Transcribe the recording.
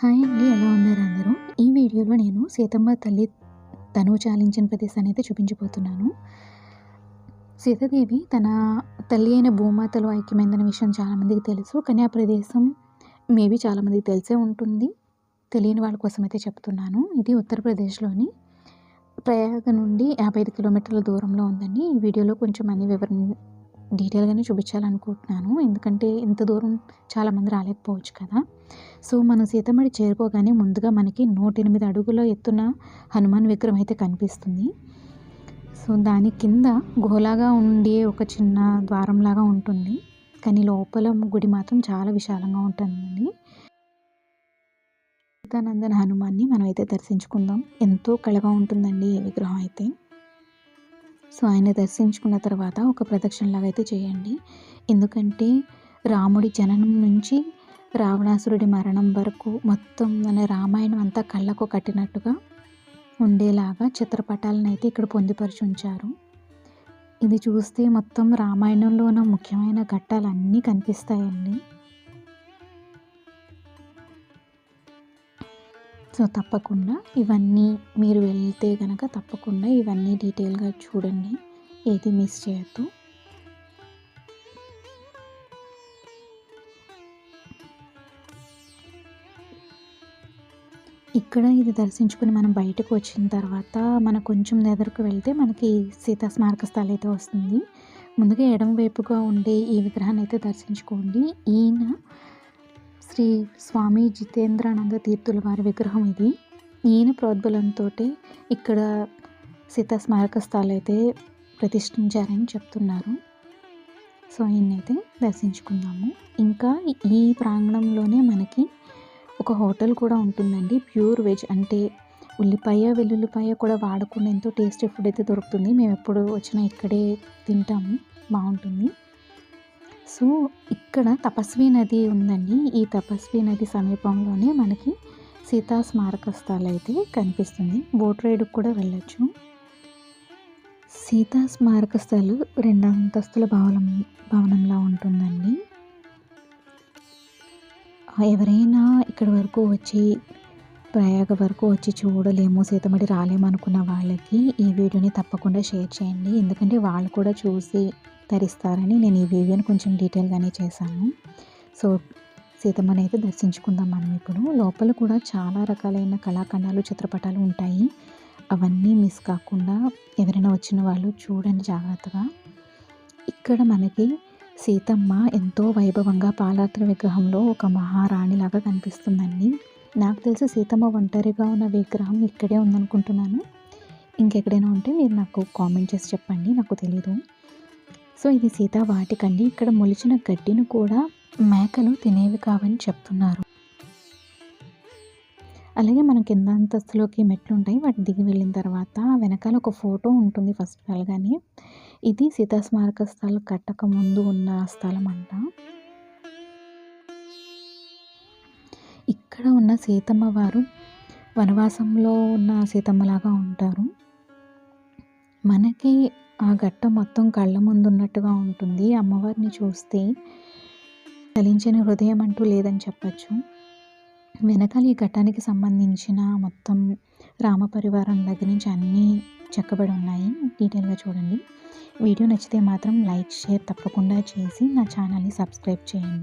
Hi అండి ఎలా ఉన్నారు అందరూ? ఈ వీడియోలో నేను సీతమ్మ తల్లి తనువు చాలించిన ప్రదేశాన్ని అయితే చూపించబోతున్నాను. సీతాదేవి తన తల్లి అయిన భూమాతలో ఐక్యమైందన్న విషయం చాలామందికి తెలుసు కానీ ఆ ప్రదేశం మేబీ చాలామందికి తెలిసే ఉంటుంది. తెలియని వాళ్ళ కోసం అయితే చెప్తున్నాను. ఇది ఉత్తరప్రదేశ్లోని ప్రయాగ నుండి యాభై ఐదు కిలోమీటర్ల దూరంలో ఉందండి. ఈ వీడియోలో కొంచెం అన్ని వివరణ డీటెయిల్గానే చూపించాలనుకుంటున్నాను. ఎందుకంటే ఇంత దూరం చాలామంది రాలేకపోవచ్చు కదా. సో మనం సీతమ్మడి చేరుకోగానే ముందుగా మనకి నూట ఎనిమిది అడుగుల ఎత్తున హనుమాన్ విగ్రహం అయితే కనిపిస్తుంది. సో దాని కింద గోలాగా ఉండే ఒక చిన్న ద్వారంలాగా ఉంటుంది. కానీ లోపల గుడి మాత్రం చాలా విశాలంగా ఉంటుందండి. సీతానందన హనుమాన్ని మనం అయితే దర్శించుకుందాం. ఎంతో కళగా ఉంటుందండి ఈ విగ్రహం అయితే. సో ఆయన దర్శించుకున్న తర్వాత ఒక ప్రదక్షిణలాగా అయితే చేయండి. ఎందుకంటే రాముడి జననం నుంచి రావణాసురుడి మరణం వరకు మొత్తం మన రామాయణం అంతా కళ్ళకు కట్టినట్టుగా ఉండేలాగా చిత్రపటాలను అయితే ఇక్కడ పొందుపరిచి ఉంచారు. ఇది చూస్తే మొత్తం రామాయణంలో ఉన్న ముఖ్యమైన ఘట్టాలు అన్నీ కనిపిస్తాయండి. సో తప్పకుండా ఇవన్నీ మీరు వెళ్తే కనుక తప్పకుండా ఇవన్నీ డీటెయిల్గా చూడండి. ఏది మిస్ చేయొద్దు. ఇక్కడ ఇది దర్శించుకుని మనం బయటకు వచ్చిన తర్వాత మనం కొంచెం ఎదురుకు వెళ్తే మనకి సీతా స్మారక స్థలం అయితే వస్తుంది. ముందుగా ఎడమవైపుగా ఉండే ఈ విగ్రహాన్ని అయితే దర్శించుకోండి. ఈయన శ్రీ స్వామి జితేంద్రానంద తీర్థుల వారి విగ్రహం ఇది. ఈయన ప్రోద్బలంతో ఇక్కడ సీతా స్మారక స్థలం అయితే ప్రతిష్ఠించారని చెప్తున్నారు. సో ఈయనైతే దర్శించుకుందాము. ఇంకా ఈ ప్రాంగణంలోనే మనకి ఒక హోటల్ కూడా ఉంటుందండి. ప్యూర్ వెజ్ అంటే ఉల్లిపాయ వెల్లుల్లిపాయ కూడా వాడకుండా ఎంతో టేస్టీ ఫుడ్ అయితే దొరుకుతుంది. మేము ఎప్పుడు వచ్చినా ఇక్కడే తింటాము. బాగుంటుంది. సో ఇక్కడ తపస్వి నది ఉందండి. ఈ తపస్వి నది సమీపంలోనే మనకి సీతా స్మారక స్థలం అయితే కనిపిస్తుంది. బోట్ రైడ్కి కూడా వెళ్ళొచ్చు. సీతా స్మారక స్థలం రెండు అంతస్తుల భవనం భవనంలా ఉంటుందండి. ఎవరైనా ఇక్కడి వరకు వచ్చి ప్రయాగ వరకు వచ్చి చూడలేము సీతమడి రాలేమనుకున్న వాళ్ళకి ఈ వీడియోని తప్పకుండా షేర్ చేయండి. ఎందుకంటే వాళ్ళు కూడా చూసి ధరిస్తారని నేను ఈ వీడియోని కొంచెం డీటెయిల్గానే చేశాను. సో సీతమ్మని అయితే దర్శించుకుందాం మనం ఇప్పుడు. లోపల కూడా చాలా రకాలైన కళాఖండాలు చిత్రపటాలు ఉంటాయి. అవన్నీ మిస్ కాకుండా ఎవరైనా వచ్చిన వాళ్ళు చూడండి జాగ్రత్తగా. ఇక్కడ మనకి సీతమ్మ ఎంతో వైభవంగా పాలాత్ర విగ్రహంలో ఒక మహారాణిలాగా కనిపిస్తుందండి. నాకు తెలిసి సీతమ్మ ఒంటరిగా ఉన్న విగ్రహం ఇక్కడే ఉందనుకుంటున్నాను. ఇంకెక్కడైనా ఉంటే మీరు నాకు కామెంట్ చేసి చెప్పండి నాకు తెలీదు. సో ఇది సీత వాటికండి. ఇక్కడ మొలిచిన గడ్డిని కూడా మేకలు తినేవి కావని చెప్తున్నారు. అలాగే మన కింద అంతస్తులోకి మెట్లు ఉంటాయి వాటి దిగి వెళ్ళిన తర్వాత వెనకాల ఒక ఫోటో ఉంటుంది ఫస్ట్ వెళ్ళగానే ఇది సీతా స్మారక స్థలం కట్టక ముందు ఉన్న స్థలం అంట ఇక్కడ ఉన్న సీతమ్మ వారు వనవాసంలో ఉన్న సీతమ్మలాగా ఉంటారు. మనకి ఆ ఘట్ట మొత్తం కళ్ళ ముందున్నట్టుగా ఉంటుంది. అమ్మవారిని చూస్తే చలించని హృదయం అంటూ లేదని చెప్పచ్చు. వెనకాల ఈ ఘట్టానికి సంబంధించిన మొత్తం రామ పరివారం దగ్గర నుంచి అన్నీ చెక్కబడి ఉన్నాయి. డీటెయిల్గా చూడండి. వీడియో నచ్చితే మాత్రం లైక్ షేర్ తప్పకుండా చేసి నా ఛానల్ని సబ్స్క్రైబ్ చేయండి.